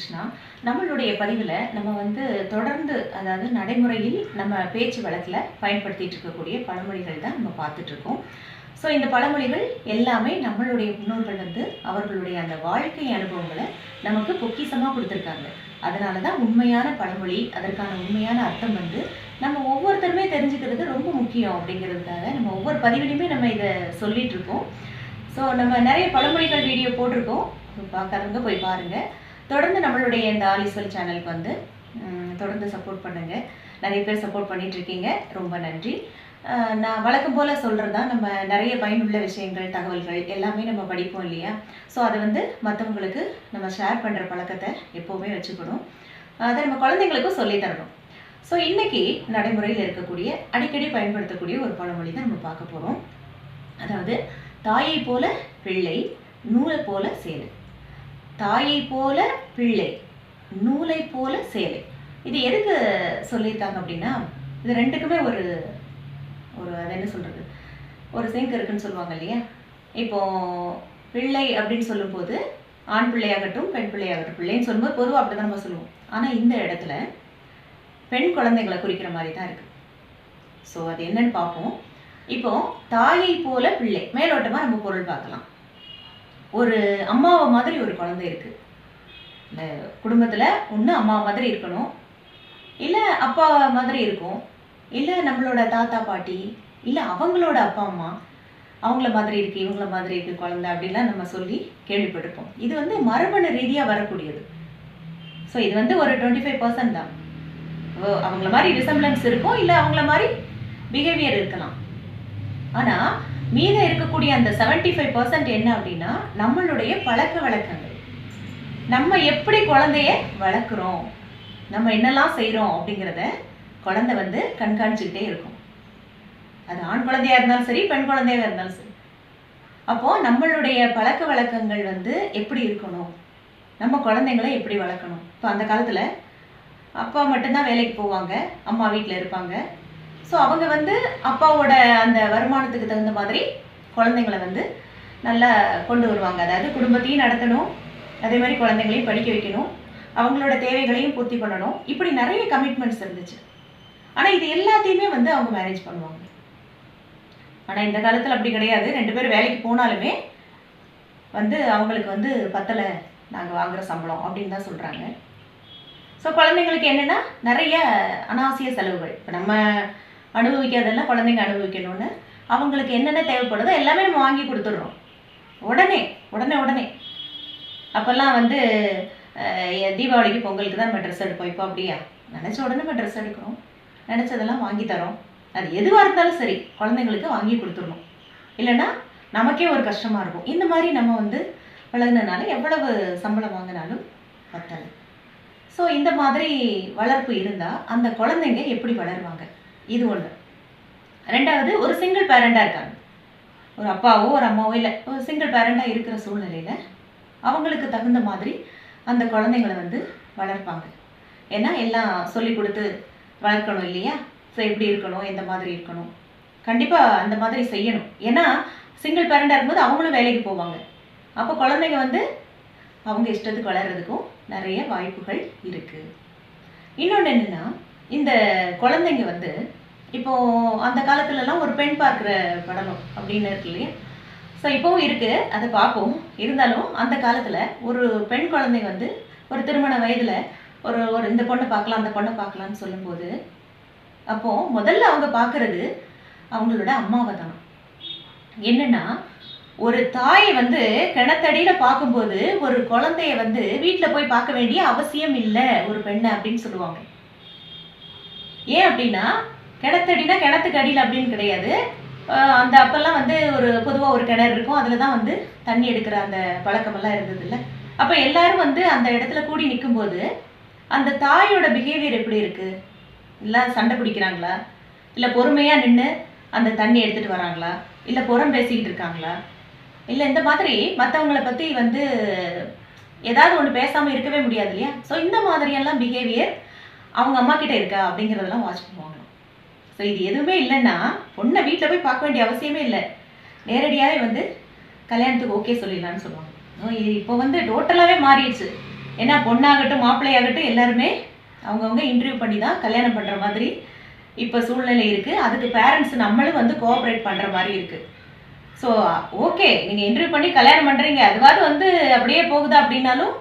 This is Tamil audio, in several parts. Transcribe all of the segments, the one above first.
கிருஷ்ணா நம்மளுடைய பதிவில் நம்ம வந்து தொடர்ந்து அதாவது நடைமுறையில் நம்ம பேச்சு வழக்கில் பயன்படுத்திட்டு இருக்கக்கூடிய பழமொழிகள் தான் நம்ம பார்த்துட்டு இருக்கோம். ஸோ இந்த பழமொழிகள் எல்லாமே நம்மளுடைய முன்னோர்கள் வந்து அவர்களுடைய அந்த வாழ்க்கை அனுபவங்களை நமக்கு பொக்கிஷமாக கொடுத்துருக்காங்க. அதனால தான் உண்மையான பழமொழி அதற்கான உண்மையான அர்த்தம் வந்து நம்ம ஒவ்வொருத்தருமே தெரிஞ்சுக்கிறது ரொம்ப முக்கியம் அப்படிங்கிறதுக்காக நம்ம ஒவ்வொரு பதிவிலையுமே நம்ம இதை சொல்லிட்டு இருக்கோம். ஸோ நம்ம நிறைய பழமொழிகள் வீடியோ போட்டிருக்கோம். பார்க்காதவங்க போய் பாருங்கள் தொடர்ந்து நம்மளுடைய இந்த ஆலிஸ்வல் சேனலுக்கு வந்து தொடர்ந்து சப்போர்ட் பண்ணுங்க. நிறைய பேர் சப்போர்ட் பண்ணிட்டு இருக்கீங்க. ரொம்ப நன்றி. நான் வழக்கம் போல் சொல்கிறது தான் நம்ம நிறைய பயனுள்ள விஷயங்கள் தகவல்கள் எல்லாமே நம்ம படிப்போம் இல்லையா? ஸோ அதை வந்து மற்றவங்களுக்கு நம்ம ஷேர் பண்ணுற பழக்கத்தை எப்போவுமே வச்சுக்கணும். அதை நம்ம குழந்தைங்களுக்கும் சொல்லித் தரணும். ஸோ இன்னைக்கு நடைமுறையில் இருக்கக்கூடிய அடிக்கடி பயன்படுத்தக்கூடிய ஒரு பழமொழி தான் நம்ம பார்க்க போகிறோம் அதாவது தாயை போல பிள்ளை நூலை போல சேலை தாயை போல பிள்ளை நூலை போல சேலை. இது எதுக்கு சொல்லியிருக்காங்க அப்படின்னா இது ரெண்டுக்குமே ஒரு ஒரு அது என்ன சொல்கிறது ஒரு சிங்க் இருக்குன்னு சொல்லுவாங்க இல்லையா? இப்போ பிள்ளை அப்படின்னு சொல்லும்போது ஆண் பிள்ளையாகட்டும் பெண் பிள்ளையாகட்டும் பிள்ளைன்னு சொல்லும்போது பொதுவாக அப்படி தான் நம்ம சொல்லுவோம். ஆனால் இந்த இடத்துல பெண் குழந்தைகளை குறிக்கிற மாதிரி தான் இருக்குது ஸோ அது என்னன்னு பார்ப்போம். இப்போ தாயை போல பிள்ளை. மேலோட்டமாக நம்ம பொருள் பார்க்கலாம். ஒரு அம்மாவை மாதிரி ஒரு குழந்தை இருக்குது இந்த குடும்பத்தில் ஒன்று அம்மா மாதிரி இருக்கணும். இல்லை அப்பா மாதிரி இருக்கும். இல்லை நம்மளோட தாத்தா பாட்டி இல்லை அவங்களோட அப்பா அம்மா அவங்கள மாதிரி இருக்குது இவங்கள மாதிரி இருக்குது குழந்தை அப்படிலாம் நம்ம சொல்லி கேள்விப்பட்டிருப்போம். இது வந்து மரபணு ரீதியாக வரக்கூடியது. ஸோ இது வந்து ஒரு டுவெண்ட்டி ஃபைவ் பர்சன்ட் தான். ஓ, அவங்கள மாதிரி ரிசம்பிளன்ஸ் இருக்கும் இல்லை அவங்கள மாதிரி பிஹேவியர் இருக்கலாம். ஆனால் மீதம் இருக்கக்கூடிய அந்த 75% ஃபைவ் பர்சன்ட் என்ன அப்படின்னா நம்மளுடைய பழக்க வழக்கங்கள். நம்ம எப்படி குழந்தைய வளர்க்குறோம்? நம்ம என்னெல்லாம் செய்கிறோம் அப்படிங்கிறத குழந்தை வந்து கண்காணிச்சுக்கிட்டே இருக்கும். அது ஆண் குழந்தையா இருந்தாலும் சரி பெண் குழந்தையா இருந்தாலும் சரி. அப்போது நம்மளுடைய பழக்க வழக்கங்கள் வந்து எப்படி இருக்கணும்? நம்ம குழந்தைங்களை எப்படி வளர்க்கணும்? இப்போ அந்த காலத்தில் அப்பா மட்டும்தான் வேலைக்கு போவாங்க அம்மா வீட்டில் இருப்பாங்க. ஸோ அவங்க வந்து அப்பாவோட அந்த வருமானத்துக்கு தகுந்த மாதிரி குழந்தைங்களை வந்து நல்லா கொண்டு வருவாங்க. அதாவது குடும்பத்தையும் நடத்தணும். அதே மாதிரி குழந்தைங்களையும் படிக்க வைக்கணும். அவங்களோட தேவைகளையும் பூர்த்தி பண்ணணும். இப்படி நிறைய கமிட்மெண்ட்ஸ் இருந்துச்சு. ஆனால் இது எல்லாத்தையுமே வந்து அவங்க மேரேஜ் பண்ணுவாங்க. ஆனால் இந்த காலத்தில் அப்படி கிடையாது. ரெண்டு பேரும் வேலைக்கு போனாலுமே வந்து அவங்களுக்கு வந்து பத்தலை. நாங்கள் வாங்குகிற சம்பளம் அப்படின்னு தான் சொல்கிறாங்க ஸோ குழந்தைங்களுக்கு என்னென்னா நிறைய அனாவசிய செலவுகள். இப்போ நம்ம அனுபவிக்காதெல்லாம் குழந்தைங்க அனுபவிக்கணும்னு அவங்களுக்கு என்னென்ன தேவைப்படுதோ எல்லாமே நம்ம வாங்கி கொடுத்துட்றோம். உடனே உடனே உடனே. அப்போல்லாம் வந்து தீபாவளிக்கு பொங்கலுக்கு தான் நம்ம ட்ரெஸ் எடுப்போம். இப்போ அப்படியா? நினச்ச உடனே நம்ம ட்ரெஸ் எடுக்கிறோம். நினச்சதெல்லாம் வாங்கி தரோம். அது எதுவாக இருந்தாலும் சரி குழந்தைங்களுக்கு வாங்கி கொடுத்துடணும். இல்லைன்னா நமக்கே ஒரு கஷ்டமாக இருக்கும். இந்த மாதிரி நம்ம வந்து பழகுனனால எவ்வளவு சம்பளம் வாங்கினாலும் பத்தலை. ஸோ இந்த மாதிரி வளர்ப்பு இருந்தால் அந்த குழந்தைங்க எப்படி வளருவாங்க? இது ஒன்று ரெண்டாவது ஒரு சிங்கிள் பேரண்டாக இருக்காங்க. ஒரு அப்பாவோ ஒரு அம்மாவோ இல்லை ஒரு சிங்கிள் பேரண்டாக இருக்கிற சூழ்நிலையில் அவங்களுக்கு தகுந்த மாதிரி அந்த குழந்தைங்களை வந்து வளர்ப்பாங்க. ஏன்னா எல்லாம் சொல்லி கொடுத்து வளர்க்கணும் இல்லையா? ஸோ எப்படி இருக்கணும்? எந்த மாதிரி இருக்கணும்? கண்டிப்பாக அந்த மாதிரி செய்யணும். ஏன்னா சிங்கிள் பேரண்டாக இருக்கும்போது அவங்களும் வேலைக்கு போவாங்க. அப்போ குழந்தைங்க வந்து அவங்க இஷ்டத்துக்கு வளர்கிறதுக்கும் நிறைய வாய்ப்புகள் இருக்குது இன்னொன்று என்னென்னா இந்த குழந்தைங்க வந்து இப்போ அந்த காலத்துலலாம் ஒரு பெண் பார்க்குற படலம் அப்படின்னு இருக்கு இல்லையா ஸோ இப்போவும் இருக்குது அதை பார்ப்போம். இருந்தாலும் அந்த காலத்தில் ஒரு பெண் குழந்தை வந்து ஒரு திருமண வயதில் ஒரு ஒரு இந்த பொண்ணை பார்க்கலாம் அந்த பொண்ணை பார்க்கலான்னு சொல்லும்போது அப்போது முதல்ல அவங்க பார்க்குறது அவங்களோட அம்மாவை தான். என்னன்னா ஒரு தாயை வந்து கிணத்தடியில் பார்க்கும்போது ஒரு குழந்தைய வந்து வீட்டில் போய் பார்க்க வேண்டிய அவசியம் இல்லை ஒரு பெண்ணை அப்படின்னு சொல்லுவாங்க. ஏன் அப்படின்னா கிணத்தடினா கிணத்துக்கு அடியில் அப்படின்னு கிடையாது. அந்த அப்பெல்லாம் வந்து ஒரு பொதுவாக ஒரு கிணறு இருக்கும். அதில் தான் வந்து தண்ணி எடுக்கிற அந்த பழக்கமெல்லாம் இருந்தது இல்லை அப்போ எல்லாரும் வந்து அந்த இடத்துல கூடி நிற்கும்போது அந்த தாயோட பிஹேவியர் எப்படி இருக்குது இல்லை சண்டை பிடிக்கிறாங்களா? இல்லை பொறுமையாக நின்று அந்த தண்ணி எடுத்துகிட்டு வராங்களா? இல்லை புறம் பேசிக்கிட்டு இருக்காங்களா? இல்லை இந்த மாதிரி மற்றவங்கள பற்றி வந்து ஏதாவது ஒன்று பேசாமல் இருக்கவே முடியாது இல்லையா? ஸோ இந்த மாதிரியெல்லாம் பிஹேவியர் அவங்க அம்மா கிட்ட இருக்கா அப்படிங்கிறதெல்லாம் வாட்ச் பண்ணுவாங்க. ஸோ இது எதுவுமே இல்லைன்னா பொண்ணை வீட்டில் போய் பார்க்க வேண்டிய அவசியமே இல்லை. நேரடியாகவே வந்து கல்யாணத்துக்கு ஓகே சொல்லிடலான்னு சொல்லுவாங்க. இது இப்போ வந்து டோட்டலாகவே மாறிடுச்சு. ஏன்னா பொண்ணாகட்டும் மாப்பிள்ளையாகட்டும் எல்லாருமே அவங்கவுங்க இன்டர்வியூ பண்ணி தான் கல்யாணம் பண்ணுற மாதிரி இப்போ சூழ்நிலை இருக்குது அதுக்கு பேரண்ட்ஸ் நம்மளும் வந்து கோஆப்ரேட் பண்ணுற மாதிரி இருக்குது ஸோ ஓகே நீங்கள் இன்டர்வியூ பண்ணி கல்யாணம் பண்ணுறீங்க அதுவாது வந்து அப்படியே போகுதா அப்படின்னாலும்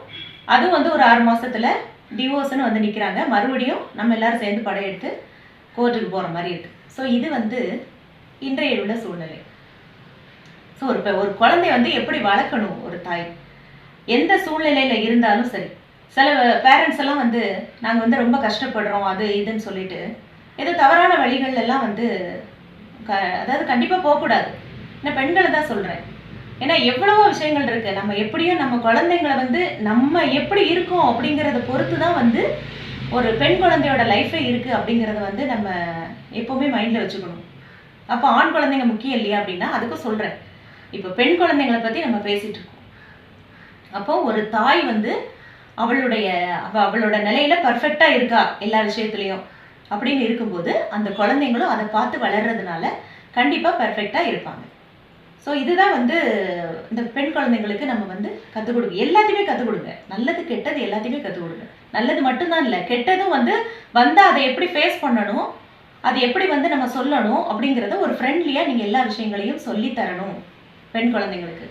அதுவும் வந்து ஒரு ஆறு மாதத்தில் டிவோர்ஸ்னு வந்து நிற்கிறாங்க மறுபடியும் நம்ம எல்லாரும் சேர்ந்து படையெடுத்து கோர்ட்டுக்கு போகிற மாதிரி இருக்குது ஸோ இது வந்து இன்றைய உள்ள சூழ்நிலை. ஸோ ஒரு இப்போ ஒரு குழந்தை வந்து எப்படி வளர்க்கணும் ஒரு தாய்? எந்த சூழ்நிலையில் இருந்தாலும் சரி. சில பேரண்ட்ஸ் எல்லாம் வந்து நாங்கள் வந்து ரொம்ப கஷ்டப்படுறோம் அது இதுன்னு சொல்லிட்டு ஏதோ தவறான வழிகள் எல்லாம் வந்து க அதாவது கண்டிப்பாக போகக்கூடாது. நான் பெண்களை தான் சொல்கிறேன் ஏன்னா எவ்வளவோ விஷயங்கள் இருக்குது நம்ம எப்படியும் நம்ம குழந்தைங்களை வந்து நம்ம எப்படி இருக்கோம் அப்படிங்கிறத பொறுத்து தான் வந்து ஒரு பெண் குழந்தையோட லைஃபே இருக்குது அப்படிங்கிறத வந்து நம்ம எப்போவுமே மைண்டில் வச்சுக்கணும். அப்போ ஆண் குழந்தைங்க முக்கியம் இல்லையா அப்படின்னா அதுக்கும் சொல்கிறேன் இப்போ பெண் குழந்தைங்களை பற்றி நம்ம பேசிகிட்டு இருக்கோம். அப்போ ஒரு தாய் வந்து அவளுடைய அவளோட நிலையில பர்ஃபெக்டாக இருக்கா எல்லா விஷயத்துலையும் அப்படின்னு இருக்கும்போது அந்த குழந்தைங்களும் அதை பார்த்து வளர்றதுனால கண்டிப்பாக பர்ஃபெக்டாக இருப்பாங்க. ஸோ இதுதான் வந்து இந்த பெண் குழந்தைங்களுக்கு நம்ம வந்து கற்றுக் கொடுங்க எல்லாத்தையுமே கற்றுக் கொடுங்க. நல்லது கெட்டது எல்லாத்தையுமே கற்றுக் கொடுங்க. நல்லது மட்டும்தான் இல்லை கெட்டதும் வந்து வந்தால் அதை எப்படி ஃபேஸ் பண்ணணும் அது எப்படி வந்து நம்ம சொல்லணும் அப்படிங்கிறத ஒரு ஃப்ரெண்ட்லியாக நீங்கள் எல்லா விஷயங்களையும் சொல்லி தரணும் பெண் குழந்தைங்களுக்கு.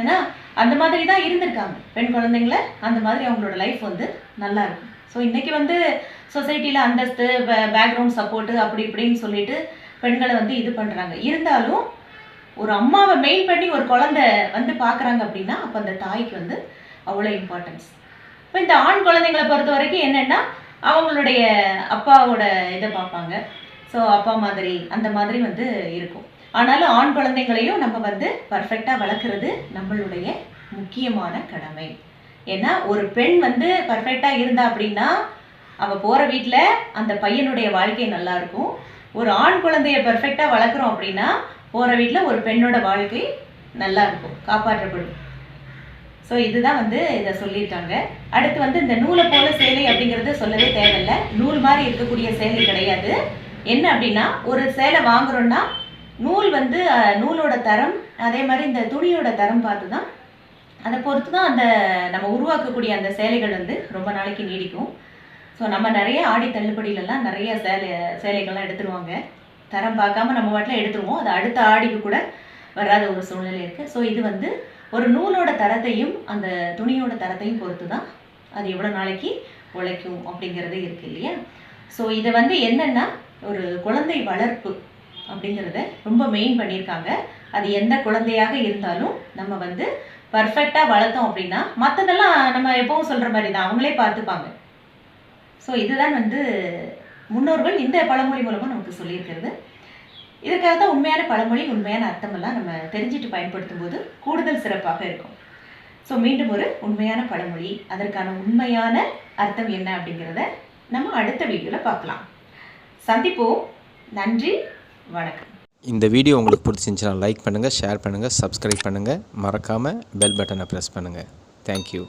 ஏன்னா அந்த மாதிரி தான் இருந்திருக்காங்க. பெண் குழந்தைங்கள அந்த மாதிரி அவங்களோட லைஃப் வந்து நல்லா இருக்கும். ஸோ இன்னைக்கு வந்து சொசைட்டியில் அந்தஸ்து பேக்ரவுண்ட் சப்போர்ட்டு அப்படி இப்படின்னு சொல்லிட்டு பெண்களை வந்து இது பண்ணுறாங்க இருந்தாலும் ஒரு அம்மாவை மெயின் பண்ணி ஒரு குழந்தை வந்து பார்க்குறாங்க அப்படின்னா அப்போ அந்த தாய்க்கு வந்து அவ்வளோ இம்பார்ட்டன்ஸ் இப்போ இந்த ஆண் குழந்தைங்களை பொறுத்த வரைக்கும் என்னென்னா அவங்களுடைய அப்பாவோட இதை பார்ப்பாங்க. ஸோ அப்பா மாதிரி அந்த மாதிரி வந்து இருக்கும். ஆனாலும் ஆண் குழந்தைங்களையும் நம்ம வந்து பர்ஃபெக்டாக வளர்க்குறது நம்மளுடைய முக்கியமான கடமை. ஏன்னா ஒரு பெண் வந்து பர்ஃபெக்டாக இருந்தா அப்படின்னா அவள் போகிற வீட்டில் அந்த பையனுடைய வாழ்க்கை நல்லாயிருக்கும் ஒரு ஆண் குழந்தைய பர்ஃபெக்டாக வளர்க்குறோம் அப்படின்னா போகிற வீட்டில் ஒரு பெண்ணோட வாழ்க்கை நல்லா இருக்கும் காப்பாற்றப்படும். ஸோ இதுதான் வந்து இதை சொல்லியிருக்காங்க. அடுத்து வந்து இந்த நூலை போல சேலை அப்படிங்கிறது சொல்லவே தேவையில்லை. நூல் மாதிரி இருக்கக்கூடிய சேலை கிடையாது. என்ன அப்படின்னா ஒரு சேலை வாங்குறோன்னா நூல் வந்து நூலோட தரம் அதே மாதிரி இந்த துணியோட தரம் பார்த்து தான் அதை பொறுத்து தான் அந்த நம்ம உருவாக்கக்கூடிய அந்த சேலைகள் வந்து ரொம்ப நாளைக்கு நீடிக்கும். ஸோ நம்ம நிறைய ஆடி தள்ளுபடியிலலாம் நிறைய சேலை சேலைகள்லாம் எடுத்துருவாங்க. தரம் பார்க்காம நம்ம வாட்டில் எடுத்துருவோம். அது அடுத்த ஆடிக்கு கூட வராத ஒரு சூழ்நிலை இருக்குது ஸோ இது வந்து ஒரு நூலோட தரத்தையும் அந்த துணியோட தரத்தையும் பொறுத்து தான் அது எவ்வளோ நாளைக்கு உழைக்கும் அப்படிங்கிறது இருக்குது இல்லையா? ஸோ இதை வந்து என்னென்னா ஒரு குழந்தை வளர்ப்பு அப்படிங்கிறத ரொம்ப மெயின் பண்ணியிருக்காங்க. அது எந்த குழந்தையாக இருந்தாலும் நம்ம வந்து பர்ஃபெக்டாக வளர்த்தோம் அப்படின்னா மற்றதெல்லாம் நம்ம எப்பவும் சொல்கிற மாதிரி தான் அவங்களே பார்த்துப்பாங்க. ஸோ இதுதான் வந்து முன்னோர்கள் இந்த பழமொழி மூலமாக நமக்கு சொல்லியிருக்கிறது. இதுக்காக தான் உண்மையான பழமொழி உண்மையான அர்த்தமெல்லாம் நம்ம தெரிஞ்சுட்டு பயன்படுத்தும் போது கூடுதல் சிறப்பாக இருக்கும். ஸோ மீண்டும் ஒரு உண்மையான பழமொழி அதற்கான உண்மையான அர்த்தம் என்ன அப்படிங்கிறத நம்ம அடுத்த வீடியோவில் பார்க்கலாம். சந்திப்போம். நன்றி. வணக்கம். இந்த வீடியோ உங்களுக்கு பிடிச்சிருந்துச்சுன்னா லைக் பண்ணுங்கள் ஷேர் பண்ணுங்கள் சப்ஸ்கிரைப் பண்ணுங்கள் மறக்காமல் பெல் பட்டனை ப்ரெஸ் பண்ணுங்கள் தேங்க்யூ